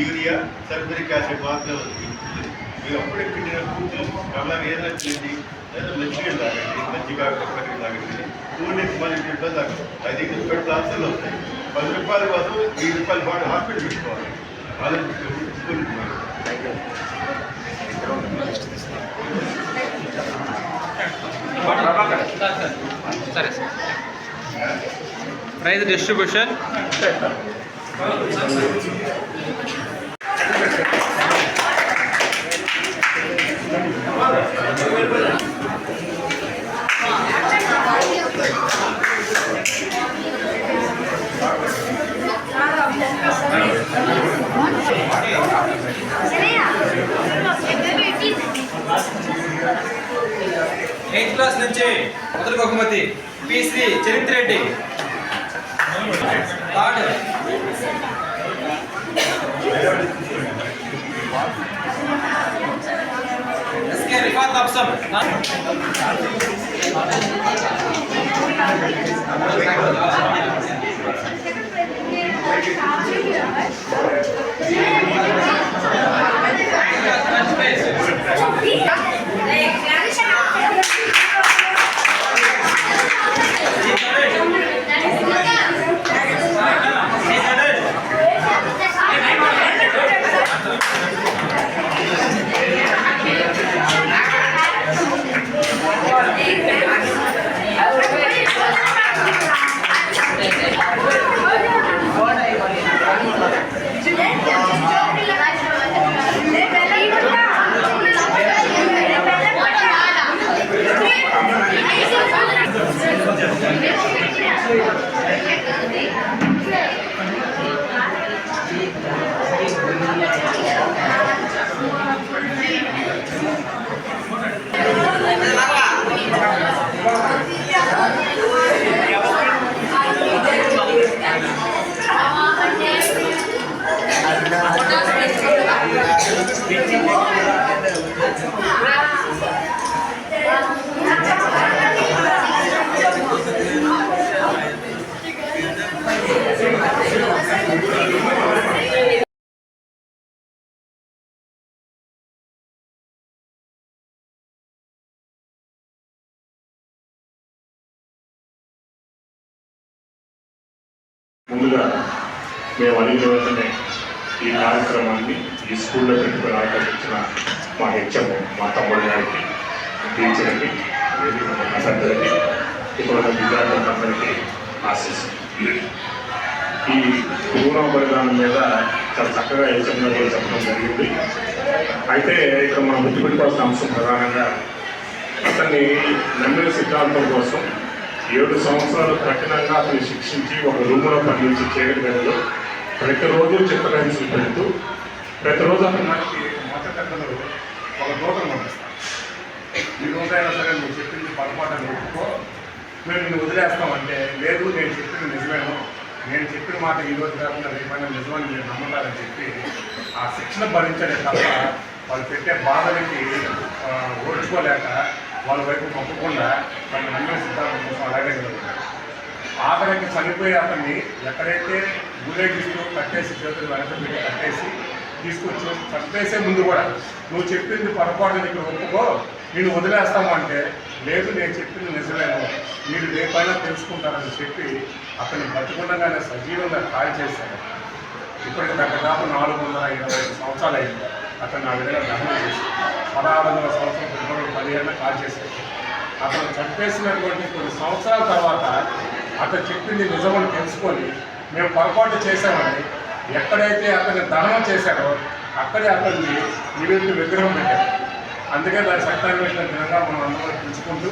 Urea sulphuric acid మాత్రం ఉంది మీరు అప్పుడే పెట్టిన కూతురు కమలం ఏదైనా చేయండి లేదా మంచిగా తాగండి మంచిగా ఎప్పటికీ తాగండి. టూ డేస్ మళ్ళీ ఇంట్లో తాగండి. ఐదు ఇంటి పెడితే ఆన్సర్లు వస్తాయి పది రూపాయల కోసం వెయ్యి రూపాయలు పాటు హాస్పిటల్ పెట్టుకోవాలి. ఆలోచించుకోవాలి సరే sir. Prize distribution Thank you. ముందుగా మేము అడిగిన వెంటనే ఈ కార్యక్రమాన్ని ఈ స్కూల్లో పెట్టుకుని ఆకర్షించిన మా హెచ్ఎం మా తమ్ముడు గారికి టీచర్కి పెద్దలకి ఇక్కడ ఉన్న విద్యార్థులందరికీ ఆశిస్తుంది ఈ పూర్ణ బలిదానం మీద చాలా చక్కగా హెచ్ఎం గారు చెప్పడం జరిగింది. అయితే ఇక్కడ మనం గుర్తుపెట్టుకోవాల్సిన అంశం ప్రధానంగా అతన్ని నమ్మిన సిద్ధాంతం కోసం ఏడు సంవత్సరాలు కఠినంగా అతన్ని శిక్షించి ఒక రూములో పండించి చీకటి గదిలో ప్రతిరోజు చిత్రహింసలు పెడుతూ ప్రతిరోజు అతను మనకి మొదటలో ఒక నూతన పంపిస్తాను ఈ రోజైనా సరే నువ్వు చెప్పింది పొరపాటు ఒప్పుకో. మేము నిన్ను వదిలేస్తామంటే లేదు నేను చెప్పింది నిజమేను నేను చెప్పిన మాట ఈ రోజు కాకుండా రేపైనా నిజమని మీరు నమ్ముతారని చెప్పి ఆ శిక్షణ భరించడే తప్ప వాళ్ళు పెట్టే బాధలకి ఓడ్చుకోలేక వాళ్ళ వైపు పంపకుండా తన నమ్మే సిద్ధాంతం కోసం అలాగే నిలబడ్డారు ఆఖరికి చనిపోయి అతన్ని ఎక్కడైతే ఊరేగిస్తూ కట్టేసి చేతులు వెనక పెట్టి కట్టేసి తీసుకొచ్చి చంపేసే ముందు కూడా నువ్వు చెప్పింది పొరపాటు నీకు ఒప్పుకో నేను వదిలేస్తాము అంటే లేదు నేను చెప్పింది నిజమేమో మీరు రేపైనా తెలుసుకుంటారని చెప్పి అతన్ని బతుకుండగానే సజీవంగా కాల్ చేశారు. ఇప్పటికి దగ్గరదాపు నాలుగు వందల ఇరవై ఐదు సంవత్సరాలు అయింది. అతను ఆ విధంగా దహనం చేసి పదహారు వందల సంవత్సరం ఏమైనా కాల్ చేశారు అతను చంపేసినటువంటి కొన్ని సంవత్సరాల తర్వాత అతను చెప్పింది నిజమని తెలుసుకొని మేము పొరపాటు చేశామని ఎక్కడైతే అతన్ని దహనం చేశారో అక్కడే అతన్ని నివేదిక విగ్రహం పెట్టారు. అందుకే దాని సత్యాన్వేషణ దినంగా మనం అందరం తెలుసుకుంటూ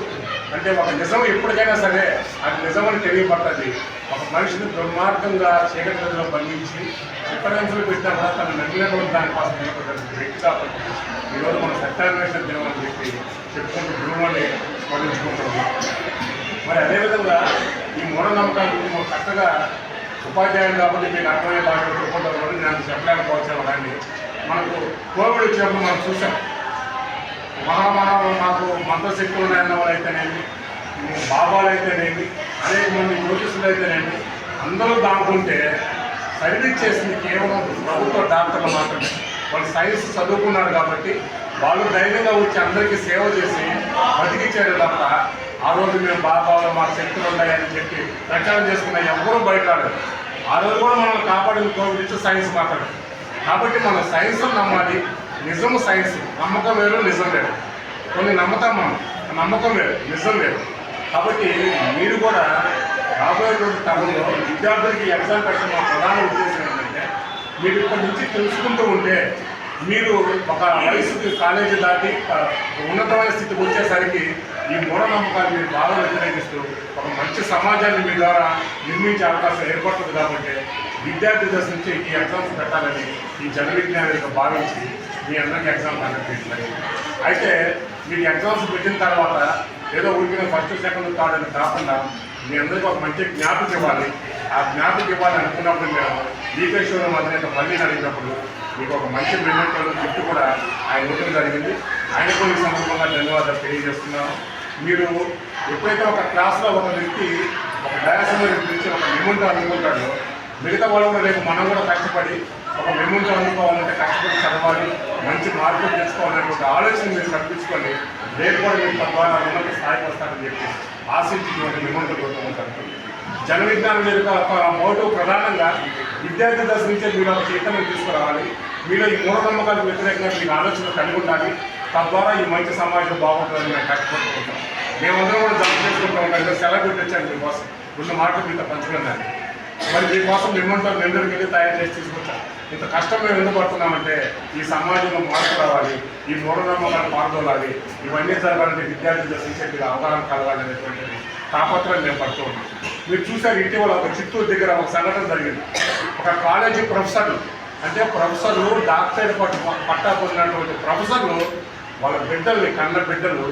అంటే ఒక నిజం ఎప్పటికైనా సరే అది నిజమని తెలియబడుతుంది ఒక మనిషిని దుర్మార్గంగా చీకటిలో బంధించి చిత్తరంచులు పెట్టినా కూడా తను నమ్మినటువంటి దానికోసం నిలబడ్డ వ్యక్తి కాబట్టి ఈరోజు మనం సత్యాన్వేషణ దినం అని చెప్పి చెప్పుకుంటూ గురువుని స్మరించుకుంటున్నాం మరి అదేవిధంగా ఈ మూఢనమ్మకాల గురించి మనం చక్కగా ఉపాధ్యాయులు కాబట్టి మీకు అర్థమయ్యే భాషలో చెప్పుకుంటారు కాబట్టి నేను చెప్పలేకపోవచ్చు కానీ మనకు కోవిడ్ వచ్చినప్పుడు మనం చూసాం మహామహా మాకు మంత్రశక్తులు ఉన్నాయన్న వాళ్ళైతేనేమి బాబాలు అయితేనేమి అనేక మంది జ్యోతిషులు అయితేనేమి అందరూ దాక్కుంటే సర్వీస్ చేసింది కేవలం ప్రభుత్వ డాక్టర్లు మాత్రమే. వాళ్ళు సైన్స్ చదువుకున్నారు కాబట్టి వాళ్ళు ధైర్యంగా వచ్చి అందరికీ సేవ చేసి బతికిచ్చారు తప్ప ఆ రోజు మేము బాబాలు మా శక్తులు ఉన్నాయని చెప్పి ప్రచారం చేసుకున్న ఎవరూ బయట ఆ రోజు కూడా మనల్ని కాపాడిన కోవిడ్ సైన్స్ మాత్రమే. కాబట్టి మనం సైన్స్ నమ్మాలి నిజం సైన్స్ నమ్మకం వేరు నిజం లేదు కొన్ని నమ్మతాం మనం నమ్మకం లేదు నిజం లేదు కాబట్టి మీరు కూడా రాబోయేటువంటి తరంలో విద్యార్థులకి ఎగ్జామ్ పెట్టడం ప్రధాన ఉద్దేశం ఏంటంటే మీరు ఇక్కడి నుంచి తెలుసుకుంటూ ఉంటే మీరు ఒక వయసు కాలేజీ దాటి ఉన్నతమైన స్థితికి వచ్చేసరికి ఈ మూఢనమ్మకాలు మీరు బాగా వ్యతిరేకిస్తూ ఒక మంచి సమాజాన్ని మీ ద్వారా నిర్మించే అవకాశం ఏర్పడుతుంది కాబట్టి విద్యార్థి దశ నుంచి ఈ ఎగ్జామ్స్ పెట్టాలని ఈ జన విజ్ఞానిగా భావించి మీ అందరికీ ఎగ్జామ్ కండక్ట్ చేసినాయి అయితే మీకు ఎగ్జామ్స్ పెట్టిన తర్వాత ఏదో ఊరికిన ఫస్ట్ సెకండ్ థర్డ్ అని కాకుండా మీ అందరికీ ఒక మంచి జ్ఞాపకం ఇవ్వాలి. ఆ జ్ఞాపకం ఇవ్వాలి అనుకున్నప్పుడు మేము దీపేశ్వరం అధినేత మళ్ళీ అడిగినప్పుడు మీకు ఒక మంచి మెమెంటో గిఫ్ట్ కూడా ఆయన ఇవ్వడం జరిగింది. ఆయన కొన్ని సందర్భంగా ధన్యవాదాలు తెలియజేస్తున్నాను. మీరు ఎప్పుడైతే ఒక క్లాస్లో ఒక వ్యక్తి ఒక డయాసంలో గురించి ఒక మెమెంటో అందుకుంటాడో మిగతా వాళ్ళు కూడా రేపు మనం కూడా కష్టపడి ఒక మెమెంటో అందుకోవాలంటే కష్టపడి చదవాలి మంచి మార్కులు తెచ్చుకోవాలనేటువంటి ఆలోచన మీరు కల్పించుకొని రేపు కూడా మీరు తద్వారా ఉన్నత స్థాయికి వస్తారని చెప్పి ఆశించినటువంటి మెమెంటో కోరుకుంటారు జన విజ్ఞానం యొక్క మోటో ప్రధానంగా విద్యార్థి దశ నుంచే మీరు ఒక చైతన్యం తీసుకురావాలి. మీలో ఈ మూఢనమ్మకాలకు వ్యతిరేకంగా మీరు ఆలోచన కలిగి ఉండాలి. తద్వారా ఈ మంచి సమాజం బాగుంటుందని మేము కష్టపడుకుంటాం మేమందరం కూడా జాబ్ చేసుకుంటాం ఉంటాం. సెలబ్రిటీ వచ్చాను మీకోసం ఉన్న మాటలు మీతో పంచుకున్నాను మరి మీకోసం మిమ్మల్ని నిందరికి వెళ్ళి తయారు చేసి తీసుకొచ్చాం. ఇంత కష్టం మేము ఎందుకు పడుతున్నామంటే ఈ సమాజంలో మార్పు రావాలి ఈ మూఢనమ్మకాలు పాల్గొనాలి ఇవన్నీ జరగాలంటే విద్యార్థి దశించేట్టుగా అవగాహన కలగాలనేటువంటిది తాపత్రయం నేను పడుతూ ఉన్నాను మీరు చూశారు ఇటీవల ఒక చిత్తూరు దగ్గర ఒక సంఘటన జరిగింది. ఒక కాలేజీ ప్రొఫెసర్లు అంటే ప్రొఫెసర్లు డాక్టరేట్ పట్టు పట్టా పొందినటువంటి ప్రొఫెసర్లు వాళ్ళ బిడ్డల్ని కన్న బిడ్డలు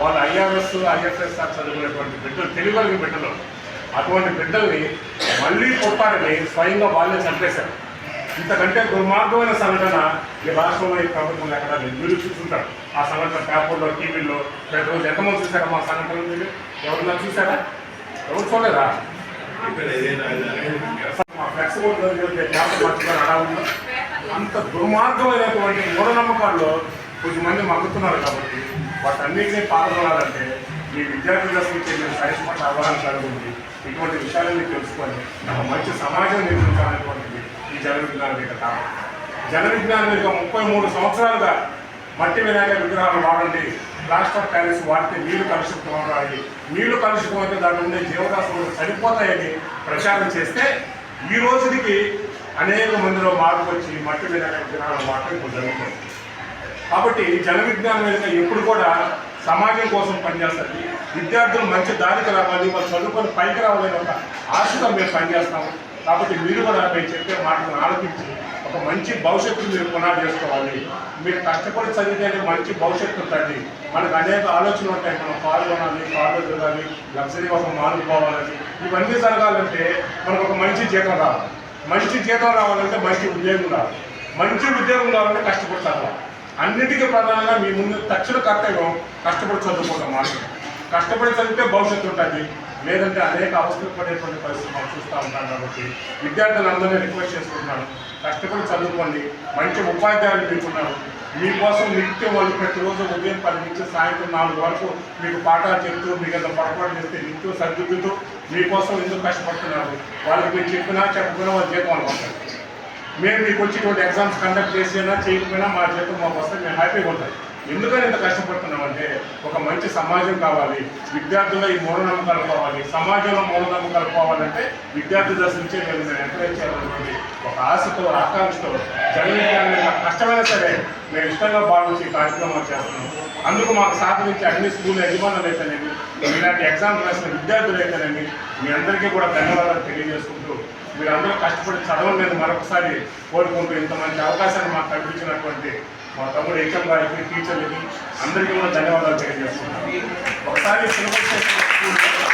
వాళ్ళ ఐఆర్ఎస్ ఐఎఫ్ఎస్ఆర్ చదివినటువంటి బిడ్డలు తెలుగు బిడ్డలు అటువంటి బిడ్డల్ని మళ్ళీ కొట్టారని స్వయంగా వాళ్ళే చంపేశారు. ఇంతకంటే దుర్మార్గమైన సంఘటన ఈ రాష్ట్రంలో ఈ ప్రభుత్వం ఎక్కడ మీరు చూస్తుంటారు. ఆ సంఘటన పేపర్లో టీవీలో ప్రతిరోజు ఎంతమంది చూసారా మా సంఘటన మీరు ఎవరన్నా చూసారా ఎవరు చూడలేదా? మా ఫ్లెక్స్ పేపర్ మర్చిపోయి అలా అంత దుర్మార్గమైనటువంటి మూఢనమ్మకాల్లో కొద్దిమంది మగ్గుతున్నారు కాబట్టి వాటన్నిటినీ పాల్గొనాలంటే మీ విద్యార్థుల గురించి మీరు సైన్స్ పట్ల అవగాహన కలిగి ఉంది ఇటువంటి విషయాలన్నీ తెలుసుకొని ఒక మంచి సమాజం నిర్మించాలనేటువంటిది ఈ జన విజ్ఞాన వేదిక కారణం జన విజ్ఞాన వేదిక ముప్పై మూడు సంవత్సరాలుగా మట్టి వినాయక విగ్రహాలు వాడండి. ప్లాస్టర్ ప్యాలెస్ వాడితే నీళ్ళు కలుషితం అవుతాయి. నీళ్ళు కలుషితం అయితే దాంట్లో ఉండే జీవరాశులు చనిపోతాయని ప్రచారం చేస్తే ఈ రోజుకి అనేక మందిలో మార్పు వచ్చి మట్టి వినాయక విగ్రహాలు వాడటం ఇప్పుడు జరుగుతుంది. కాబట్టి జన విజ్ఞానం యొక్క ఎప్పుడు కూడా సమాజం కోసం పనిచేస్తుంది. విద్యార్థులు మంచి దారికి రావాలి వాళ్ళు చదువుకొని పైకి రావాలని ఒక ఆశతో మేము పనిచేస్తాము. కాబట్టి మీరు కూడా మేము చెప్పే మాటలను ఆలోచించి ఒక మంచి భవిష్యత్తు మీరు పునాది చేసుకోవాలి. మీరు కష్టపడి చదివితేనే మంచి భవిష్యత్తు ఉంటుంది. మనకు అనేక ఆలోచనలు ఉంటాయి. మనం కారు కొనాలి కారు తిరగాలి లగ్జరీ ఒక మాలు పోవాలని ఇవన్నీ జరగాలంటే మనకు ఒక మంచి జీతం రావాలి. మంచి జీతం రావాలంటే మంచి ఉద్యోగం రావాలి. మంచి ఉద్యోగం రావాలంటే కష్టపడి చదవాలి. అన్నిటికీ ప్రధానంగా మీ ముందు తక్షణ కర్తవ్యం కష్టపడి చదువుకోవడం మాట కష్టపడి చదివితే భవిష్యత్తు ఉంటుంది. లేదంటే అనేక అవసరం పడేటువంటి పరిస్థితి మనం చూస్తూ ఉంటాం కాబట్టి విద్యార్థులందరినీ రిక్వెస్ట్ చేసుకుంటున్నాను. కష్టపడి చదువుకోండి. మంచి ఉపాధ్యాయులు మీకున్నారు. మీకోసం నిత్యం వాళ్ళు ప్రతిరోజు ఉదయం పది నుంచి సాయంత్రం నాలుగు వరకు మీకు పాఠాలు చెప్తూ మీకు ఎంత పొరపాటు చేస్తే నిత్యం సర్దిద్దుతూ మీకోసం ఎందుకు కష్టపడుతున్నారు? వాళ్ళకి మీరు చెప్పినా చెప్పకపోయినా వాళ్ళు జీతం అనుకుంటారు మేము మీకు వచ్చేటువంటి ఎగ్జామ్స్ కండక్ట్ చేసినా చేయకపోయినా మా జీతం మాకు వస్తే మేము హ్యాపీగా ఉంటాం. ఎందుకని ఇంత కష్టపడుతున్నామంటే ఒక మంచి సమాజం కావాలి విద్యార్థుల్లో ఈ మూఢనమ్మకాలు పోవాలి సమాజంలో మూఢనమ్మకాలు పోవాలంటే విద్యార్థి దశ నుంచే నేను నేను ఎంకరేజ్ చేయాలనుకోండి ఒక ఆశతో ఆకాంక్షతో జనవిజ్ఞానం యొక్క కష్టమైనా సరే మేము ఇష్టంగా భావించి కార్యక్రమాలు చేస్తున్నాం అందుకు మాకు సహకరించి అన్ని స్కూల్ యజమానులు అయితేనేమి ఇలాంటి ఎగ్జామ్ రాసిన విద్యార్థులు అయితేనేమి మీ అందరికీ కూడా ధన్యవాదాలు తెలియజేసుకుంటూ మీరందరూ కష్టపడి చదవలేదు మరొకసారి కోరుకుంటూ ఇంత మంచి అవకాశాన్ని మాకు కల్పించినటువంటి మా తమ్ముడు హెచ్ఎం గారికి టీచర్లకి అందరికీ కూడా ధన్యవాదాలు తెలియజేస్తున్నాను. ఒకసారి సిలబస్ స్కూల్లో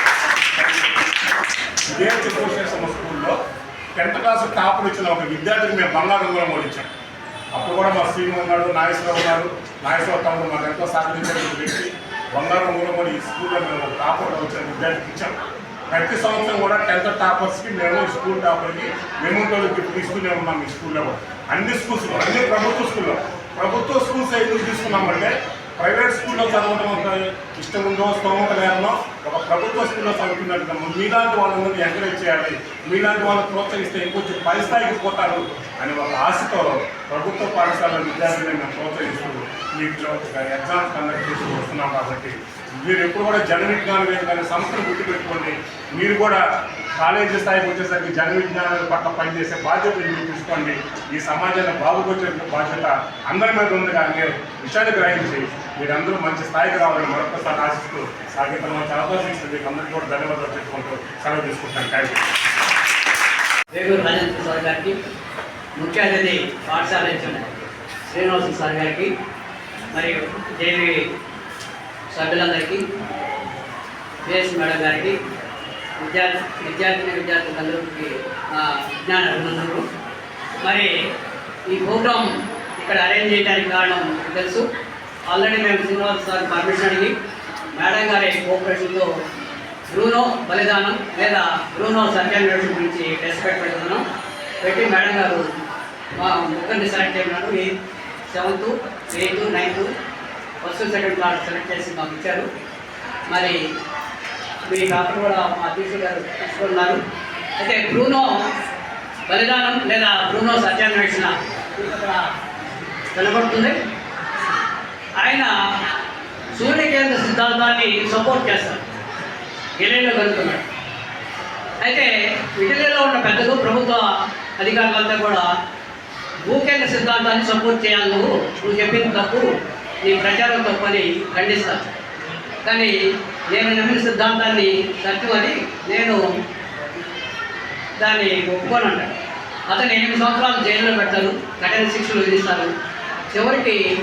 ఇదే స్కూల్లో టెన్త్ క్లాస్ టాప్లు వచ్చిన ఒక విద్యార్థికి మేము బంగారం కూడా ఓడించాం అప్పుడు కూడా మా శ్రీను ఉన్నాడు నాగేశ్వరరావు ఉన్నారు నాగేశ్వరరావు తమ్ముడు మాకు ఎంతో సహకరించిన వ్యక్తి. బంగారం కూడా ఈ స్కూల్లో మేము టాపర్గా వచ్చిన విద్యార్థికి ఇచ్చాం. ప్రతి సంవత్సరం కూడా టెన్త్ టాపర్స్కి మేము ఈ స్కూల్ టాపర్కి మేము గిఫ్ట్ ఇస్తూనే ఉన్నాం ఈ స్కూల్లో. అన్ని స్కూల్స్లో అన్ని ప్రభుత్వ స్కూల్లో. ప్రభుత్వ స్కూల్స్ ఎందుకు తీసుకున్నామంటే ప్రైవేట్ స్కూల్లో చదవడం ఒక ఇష్టం ఉందో స్తోమత లేదనో ఒక ప్రభుత్వ స్కూల్లో చదువుతున్నట్టు మీలాంటి వాళ్ళందరినీ ఎంకరేజ్ చేయాలి. మీలాంటి వాళ్ళని ప్రోత్సహిస్తే ఇంకొంచెం పై స్థాయికి పోతారు అని ఒక ఆశతో ప్రభుత్వ పాఠశాల విద్యార్థులను ప్రోత్సహిస్తూ మీకు ఎగ్జామ్స్ కండక్ట్ చేస్తూ వస్తున్నాం కాబట్టి మీరు ఎప్పుడు కూడా జన విజ్ఞానం లేదు కానీ సంస్థను గుర్తుపెట్టుకోండి. మీరు కూడా కాలేజీ స్థాయికి వచ్చేసరికి జన విజ్ఞానం పట్ల పనిచేసే బాధ్యత మీరు తీసుకోండి. ఈ సమాజాన్ని బాగుపరిచే బాధ్యత అందరి మీద ఉంది కానీ విషయాన్ని గ్రహించి మీరందరూ మంచి స్థాయికి రావాలని మరొకసారి ఆశిస్తూ సాగితం మంచి అవకాశం ఇస్తుంది మీకు అందరికీ కూడా ధన్యవాదాలు చెప్పుకుంటూ సెలవు తీసుకుంటాను. Thank you Veguru Rajendra sir గారికి ముఖ్య అతిథి పాఠశాల శ్రీనివాసు సార్ గారికి మరియు దేవి సభ్యులందరికీ విఎస్ మేడం గారికి విద్యార్థి విద్యార్థిని విద్యార్థులందరికీ నా విజ్ఞాన అభినందనలు. మరి ఈ ప్రోగ్రాం ఇక్కడ అరేంజ్ చేయడానికి కారణం తెలుసు. ఆల్రెడీ మేము శ్రీనివాస్ సార్ పర్మిషన్ అడిగి మేడం గారి కోఆపరేషన్తో బ్రూనో బలిదానం లేదా బ్రూనో సత్యాన్వేషణ గురించి టెస్ట్ పెట్టి పెట్టి మేడం గారు మా ముగ్గురిని సెలెక్ట్ చేయమన్నారు. ఈ seventh eighth ninth. First second class select చేసి మాకు ఇచ్చారు. మరి మీ డాక్టర్ కూడా మా టీసీ గారు తీసుకున్నారు. అయితే బ్రూనో బలిదానం లేదా బ్రూనో సత్యాన్వేషణ కనబడుతుంది ఆయన సూర్యకేంద్ర సిద్ధాంతాన్ని సపోర్ట్ చేస్తారు. ఇటలీలో కలుగుతున్నాడు అయితే ఇటలీలో ఉన్న పెద్దలు ప్రభుత్వ అధికారులంతా కూడా భూకేంద్ర సిద్ధాంతాన్ని సపోర్ట్ చేయాలి నువ్వు నువ్వు చెప్పింది తప్పు నీ ప్రచారం తప్పని ఖండిస్తాను. కానీ నేను నమ్మిన సిద్ధాంతాన్ని తట్టుమని నేను దాన్ని ఒప్పుకోనంటాడు అతను ఎనిమిది సంవత్సరాలు జైల్లో పెడతారు కఠిన శిక్షలు విధిస్తారు. చివరికి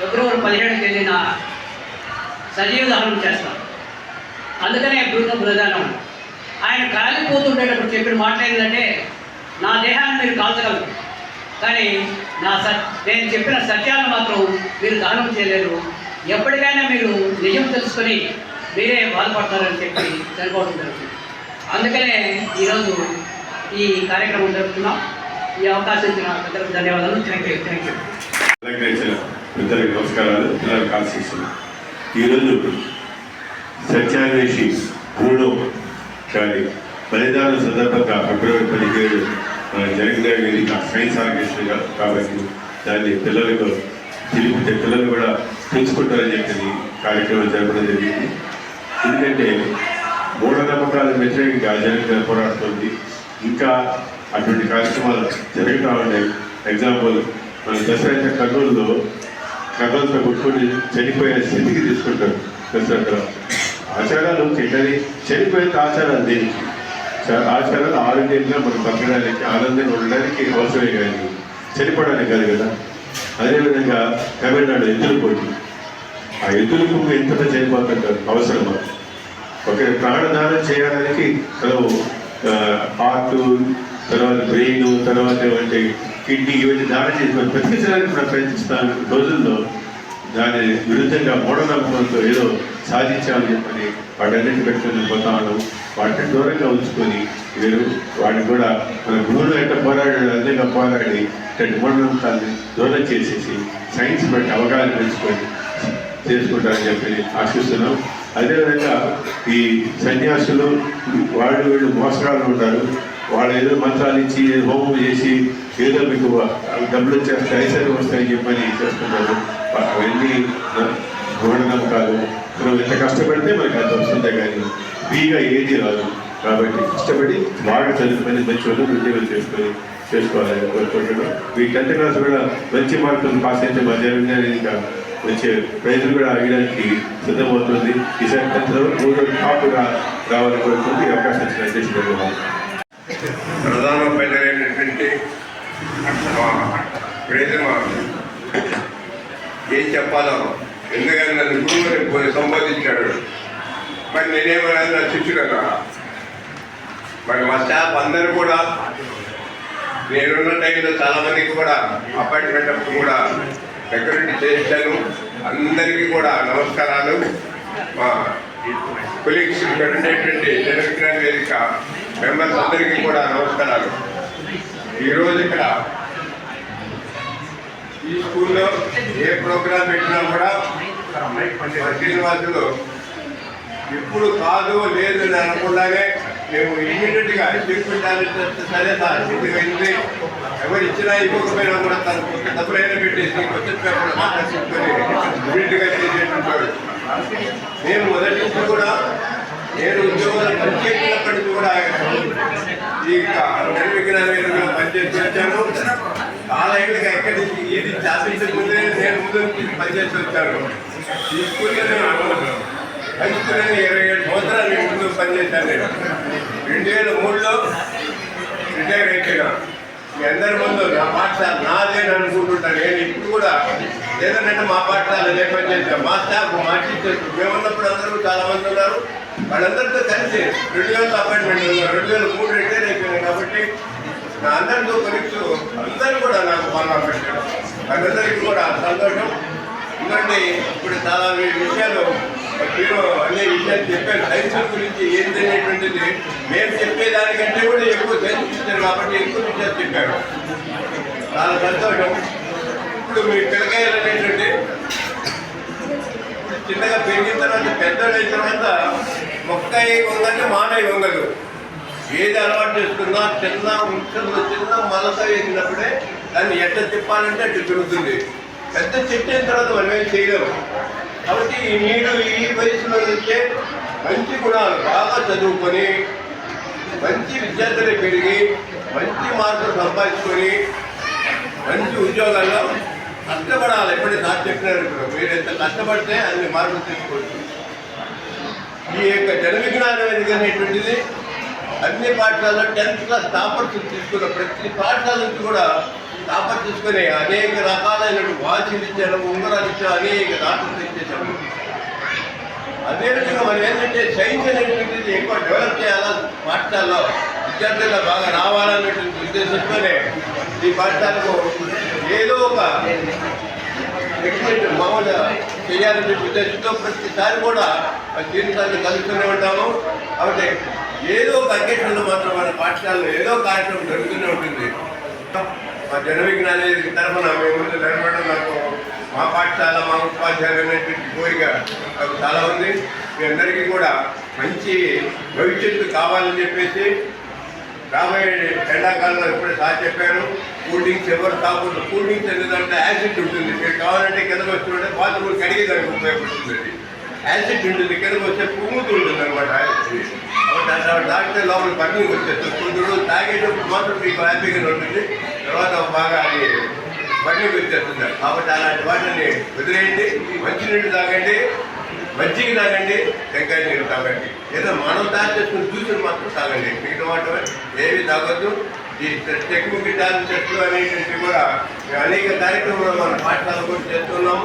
ఫిబ్రవరి పదిహేడు తేదీన సజీవ దహనం చేస్తారు. అందుకనే బృందం ప్రధానం. ఆయన కాలిపోతుండేటప్పుడు చెప్పిన మాట ఏంటంటే నా దేహాన్ని మీరు కాల్చగలరు. కానీ నా సత్ నేను చెప్పిన సత్యాలను మాత్రం మీరు దానం చేయలేరు. ఎప్పటికైనా మీరు నిజం తెలుసుకొని మీరే బాధపడతారని చెప్పి చనిపోవడం జరుగుతుంది. అందుకనే ఈరోజు ఈ కార్యక్రమం జరుపుతున్నాం. ఈ అవకాశం ఇచ్చిన పెద్దలకు ధన్యవాదాలు. థ్యాంక్ యూ థ్యాంక్ యూ పెద్దలకు నమస్కారాలు. పిల్లలకు ఆశిస్తున్నాను ఈరోజు సత్యాన్వేషి పూర్ణం కానీ బలిదాన సందర్భంగా ఫిబ్రవరి పదిహేడు జరిగిన వేదిక సైన్స్ ఆర్గనైజేషన్ కాబట్టి దాన్ని పిల్లలకు తెలిపితే పిల్లలు కూడా తెలుసుకుంటారని చెప్పి కార్యక్రమం జరపడం జరిగింది. ఎందుకంటే మూఢనమ్మకాలకు వ్యతిరేకంగా జనసేన పోరాడుతుంది. ఇంకా అటువంటి కార్యక్రమాలు జరుగుతూ ఉన్నాయి ఎగ్జాంపుల్ మన దసరా కర్నూలులో కర్నూలుతో కొట్టుకొని చనిపోయే స్థితికి తీసుకుంటారు. దసరా ఆచారాలు కానీ చనిపోయిన ఆచారాలు దేనికి? ఆచారాలు ఆరోగ్యంగా మనం బతకడానికి ఆనందంగా ఉండడానికి అవసరమే కానీ చనిపోవడానికి కాదు కదా. అదేవిధంగా తమిళనాడు ఎద్దుల పోటీ. ఆ ఎద్దులకు ఎంత చనిపోతుంటారు అవసరమా? ఒకరి ప్రాణదానం చేయడానికి తను హార్ట్ తర్వాత బ్రెయిన్ తర్వాత ఏమంటే కిడ్నీ ఇవన్నీ దానం చేసి మనం బతికించడానికి ప్రయత్నిస్తాను. రోజుల్లో దాని విరుద్ధంగా మూఢనమ్మకంతో ఏదో సాధించాలని చెప్పని వాటన్నిటి పెట్టుకుని పోతా ఉన్నాం వాటిని దూరంగా ఉంచుకొని వీరు వాటిని కూడా మన గురువులు ఎట్ట పోరాడాడు అందంగా పోరాడి ఇట్లాంటి మూఢనమ్మకాన్ని దూరం చేసేసి సైన్స్ బట్టి అవగాహన పెంచుకొని చేసుకుంటారని చెప్పి ఆశిస్తున్నాం. అదేవిధంగా ఈ సన్యాసులు వాళ్ళు వీళ్ళు మోసగాళ్ళు ఉంటారు. వాళ్ళు ఏదో మంత్రాలు ఇచ్చి హోమం చేసి ఏదో మీకు డబ్బులు వచ్చేస్తాయి ఐశ్వర్యం వస్తాయని చెప్పని చేస్తున్నారు అవన్నీ మూఢనమ్మకాలు. మనం ఎంత కష్టపడితే మనకి అంత వస్తుందే కానీ ఫ్రీగా ఏది రాదు. కాబట్టి కష్టపడి బాగా చదువుకొని మంచి వాళ్ళు ఉద్యోగం చేసుకొని చేసుకోవాలని కోరుకుంటున్నాం. మీ టెన్త్ క్లాస్ కూడా మంచి మార్కులు పాస్ అయితే మా ఇంకా వచ్చే ప్రైజులు కూడా అడగడానికి సిద్ధమవుతుంది. ఈసారి టెన్త్ మూడో టాప్గా రావాలని కోరుకుంటూ ఈ అవకాశం ఇచ్చిన అధ్యక్షుడు ప్రధాన ప్రధానమైనటువంటి మా ఏం చెప్పాలో ఎందుకంటే నన్ను గురువుని పోయి సంబోధించాడు. మరి నేనేమన్నా నా శిష్యుడు కదా మరి మా స్టాఫ్ అందరూ కూడా నేనున్న టైంలో చాలా మందికి కూడా అపాయింట్మెంట్ అప్పుడు కూడా సెక్యూరిటీ చేశాను. అందరికీ కూడా నమస్కారాలు. మా కొలీగ్స్ ఇక్కడ ఉండేటువంటి జనవిజ్ఞాన వేదిక మెంబర్స్ అందరికీ కూడా నమస్కారాలు. ఈరోజు ఇక్కడ ఈ స్కూల్లో ఏ ప్రోగ్రాం పెట్టినా కూడా మా శ్రీనివాసులు ఎప్పుడు కాదు లేదు అని అనకుండానే మేము ఇమీడియట్గా ట్రీట్మెంట్ సరే సార్ ఇది అయింది? ఎవరు ఇచ్చినా ఇవ్వకపోయినా కూడా తన తప్పులైనా పెట్టేసి కొత్త పేపర్ మాట్లాడుకొని ఇమీడియట్గా గా మేము నేను మొదటి నుంచి కూడా నేను ఉద్యోగాలు పనిచేసినప్పటికీ కూడా ఈ విజ్ఞానంగా పనిచేసి వచ్చాను. చాలా ఏళ్ళుగా ఎక్కడి ఏది ఇది నేను ముందు నుంచి పనిచేసి వచ్చాను ఈ స్కూల్లో నేను హై స్కూల్లో ఇరవై ఏడు సంవత్సరాలు నేను ముందు పనిచేశాను నేను. రెండు వేల మూడులో రిటైర్ అయిపోయినా. మీ అందరి ముందు నా పాఠశాల నాదే అనుకుంటుంటాను. నేను ఇప్పుడు కూడా లేదంటే మా పాఠశాల అదే పనిచేస్తాం మా స్టాఫ్ మా టీచర్స్ మేమున్నప్పుడు అందరూ చాలా మంది ఉన్నారు. వాళ్ళందరితో కలిసి రెండు వేల అపాయింట్మెంట్ ఉన్నారు రెండు వేల మూడు రిటైర్ అయిపోయినాయి కాబట్టి నా అందరితో కలిసి అందరూ కూడా నాకు బాగా పెట్టారు. వాళ్ళందరికీ కూడా సంతోషం. ఎందుకంటే ఇప్పుడు చాలా విషయాలు మీరు అన్ని విషయాలు చెప్పారు. సైన్స్ గురించి ఏం తెలియటువంటిది మేము చెప్పేదానికంటే కూడా ఎక్కువ సైన్స్ ఇచ్చారు కాబట్టి ఎక్కువ విషయాలు చెప్పారు. చాలా సంతోషం. ఇప్పుడు మీ పిల్లకాయలు అనేటువంటి చిన్నగా పెరిగిన తర్వాత పెద్దలు అయిన తర్వాత మొక్క వంగంటే మానవి వంగదు. ఏది అలవాటు చేసుకున్నా చిన్న వృక్షంలో చిన్న మలస వేసినప్పుడే దాన్ని ఎట్లా తిప్పాలంటే అట్లా తిరుగుతుంది. పెద్ద చెట్టు అయిన తర్వాత మనం ఏం చేయలేము. కాబట్టి మీరు ఈ వయసులో నుంచే మంచి గుణాలు బాగా చదువుకొని మంచి విద్యార్థులు పెరిగి మంచి మార్కులు సంపాదించుకొని మంచి ఉద్యోగాల్లో కష్టపడాలి. ఎప్పుడైతే నాకు చెప్పినారు ఇప్పుడు మీరు ఎంత కష్టపడితే అన్ని మార్పులు తీసుకోవచ్చు. ఈ యొక్క జన విజ్ఞానం అనేది అనేటువంటిది అన్ని పాఠశాలలో టెన్త్ క్లాస్ టాపర్స్ తీసుకున్న ప్రతి పాఠశాల నుంచి కూడా టాపర్ తీసుకుని అనేక రకాలైన వాచ్లు ఇచ్చారు ఉంగరాలు ఇచ్చారు అనేక దాఖలు ఇచ్చేసాము అదేవిధంగా మనం ఏంటంటే సైన్స్ అనేటువంటిది ఎక్కువ డెవలప్ చేయాలా పాఠశాలలో విద్యార్థుల్లో బాగా రావాలనేటువంటి ఉద్దేశంతోనే ఈ పాఠశాలకు ఏదో ఒక ఎక్స్పెక్ట్ మామూలుగా చేయాలనే ఉద్దేశంతో ప్రతిసారి కూడా జీవితాన్ని కలుస్తూనే ఉంటాము. కాబట్టి ఏదో ఒక మాత్రం మన పాఠశాలలో ఏదో కార్యక్రమం జరుగుతూనే ఉంటుంది. మా జన విజ్ఞాన తరఫున మేము నిలబడడం నాకు మా పాఠశాల మా ఉపాధ్యాయులు కోరిక నాకు చాలా ఉంది. మీ అందరికీ కూడా మంచి భవిష్యత్తు కావాలని చెప్పేసి రాబోయే ఎండాకాలంలో ఎప్పుడు సార్ చెప్పారు. కూల్ డ్రింక్స్ ఎవరు తాగకూడదు. కూల్ డ్రింక్స్ ఎందుకంటే యాసిడ్ ఉంటుంది. మీరు కావాలంటే కిందకు వచ్చినట్టే బాత్రూమ్ కడిగేదానికి ఉపయోగపడుతుంది. యాసిడ్ ఉంటుంది. కిందకు వచ్చే పొంగుతూ ఉంటుంది అనమాట తాగితే లోపల పండుగ వచ్చేస్తుంది కొన్ని రోజులు తాగేటప్పుడు మాత్రం మీకు హ్యాపీగా ఉంటుంది తర్వాత బాగా అది పండుగ వచ్చేస్తుంది కాబట్టి అలాంటి వాటిని వదిలేయండి మంచినీళ్ళు తాగండి. మజ్జిగ తాగండి టెంకాయ నీళ్ళు తాగండి ఏదో మనం తయారు చేసుకుని జ్యూసులు మాత్రం తాగండి మిగతా వాటి ఏవి తాగొద్దు ఈ టెక్నిక్ టాలెంట్ చెట్లు అనేటువంటివి కూడా అనేక కార్యక్రమాలు మన పాఠశాల కూడా చేస్తున్నాము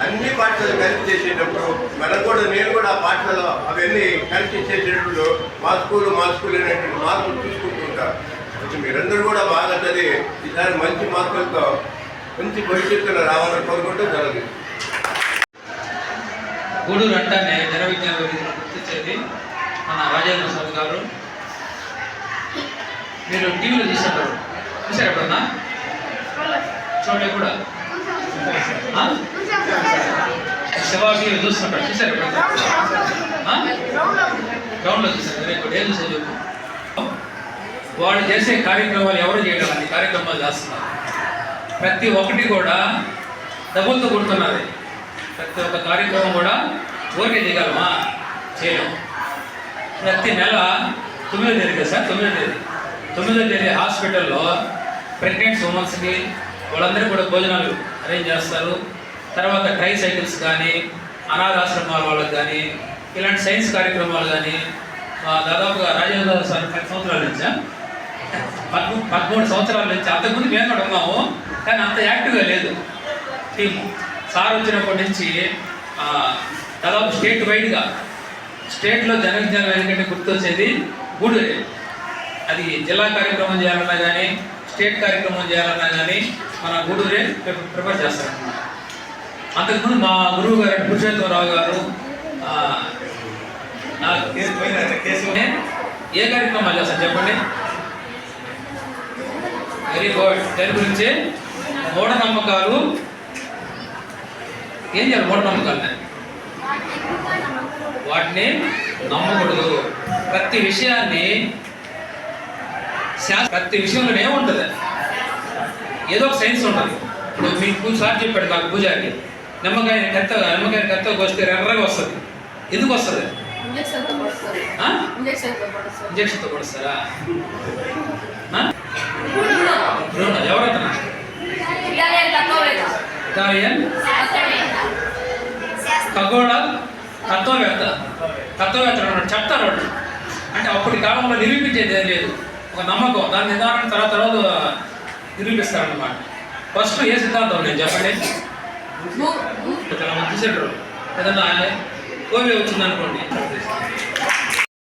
అన్ని పాఠశాలలు కలిసి చేసేటప్పుడు మనం కూడా నేను కూడా ఆ పాఠశాల అవన్నీ కలిసి చేసేటప్పుడు మా స్కూల్ మా స్కూల్ అనేటువంటి మార్కులు చూసుకుంటుంటారు కొంచెం మీరందరూ కూడా బాగా చదివి ఈసారి మంచి మార్కులతో మంచి భవిష్యత్తులో రావాలని కోరుకుంటూ జరగదు గూడూరు అంటానే జన విజ్ఞాన వేదిక గుర్తించేది మన రాజేంద్ర స్వామి గారు. మీరు టీవీలో చూసారు చూసారు ఎప్పుడన్నా? చూడలే కూడా? శివాజీ శివ చూసారు గ్రౌండ్లో చూసారు వెరీ గుడ్ ఏం చూసారు చెప్పు. వాళ్ళు చేసే కార్యక్రమాలు ఎవరు చేయడం అన్ని కార్యక్రమాలు చేస్తున్నారు. ప్రతి ఒక్కటి కూడా డబ్బులతో కొడుతున్నది. ప్రతి ఒక్క కార్యక్రమం కూడా ఊరికే చేయగలమా? చేయడం ప్రతి నెల తొమ్మిదో తేదీ కదా సార్? తొమ్మిదో తేదీ. తొమ్మిదో తేదీ హాస్పిటల్లో ప్రెగ్నెంట్స్ ఉమెన్స్కి వాళ్ళందరికీ కూడా భోజనాలు అరేంజ్ చేస్తారు. తర్వాత ట్రై సైకిల్స్ కానీ అనాథాశ్రమాల వాళ్ళకి కానీ ఇలాంటి సైన్స్ కార్యక్రమాలు కానీ దాదాపుగా రాజేంద్ర సార్ పది సంవత్సరాల నుంచా పద్మూ పదమూడు సంవత్సరాల నుంచి అంతకుముందు మేము కూడా ఉన్నాము కానీ అంత యాక్టివ్గా లేదు. టీము సార్ వచ్చినప్పటి నుంచి దాదాపు స్టేట్ వైడ్గా స్టేట్లో జనవిజ్ఞానం గుర్తొచ్చేది గూడూరే అది జిల్లా కార్యక్రమం చేయాలన్నా కానీ స్టేట్ కార్యక్రమం చేయాలన్నా కానీ మన గూడూరే ప్రిపేర్ చేస్తారన్నమాట. అంతకుముందు మా గురువు గారు పురుషోత్తమరావు గారు నాకు ఏ కార్యక్రమాలు చేస్తారు చెప్పండి. వెరీ గుడ్ దాని గురించి మూఢనమ్మకాలు. ఏం చేయాలి మూఢనమ్మకాలు? వాటిని నమ్మకూడదు. ప్రతి విషయాన్ని శా- ప్రతి విషయంలో ఏముంటుంది ఏదో ఒక సైన్స్ ఉంటుంది. మీకు పూజ సార్ చెప్పాడు నాకు పూజారి నిమ్మకాయ కత్త నిమ్మకాయ కత్త వస్తే ఎర్రగా వస్తుంది. ఎందుకు వస్తుంది? ఇంజక్షన్తో? బ్రూనో, ఎవరతను ఖగోళ తత్వవేత్త. తత్వవేత్త చెప్తారు అంటే అప్పటి కాలంలో నిరూపించేది ఏం లేదు. ఒక నమ్మకం. దాని నిదానం తర్వాత తర్వాత నిరూపిస్తారన్నమాట. ఫస్ట్ ఏ సిద్ధాంతం నేను చెప్పండి. వచ్చేసేటప్పుడు ఏదన్నా కోవి వచ్చిందనుకోండి.